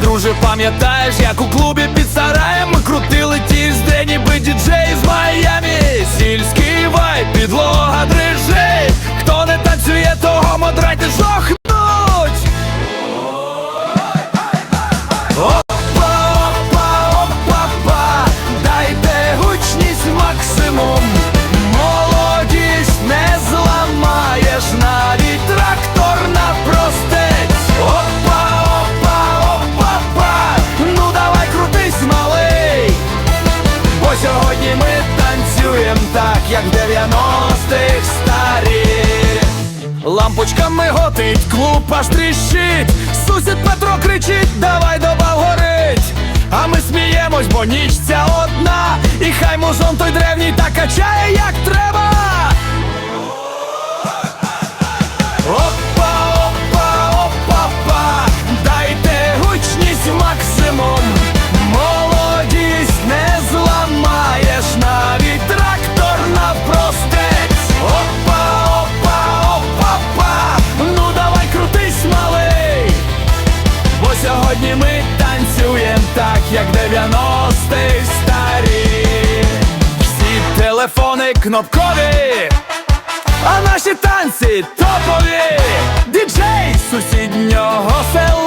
друже, пам'ятаєш, як у клубі під сараєм Ми крутили ті з ніби діджей з Майамі Сільський вайб, підлога дрижить Хто не танцює, того модрайте жохнуть Опа, опа, опа, па Дайте гучність максимум Лампочками готить, клуб аж тріщить. Сусід Петро кричить, давай добав горить А ми сміємось, бо ніч ця одна. І хай музон той древній так качає, як треба 90-х старі. Всі телефони кнопкові. А наші танці топові. Діджей сусіднього села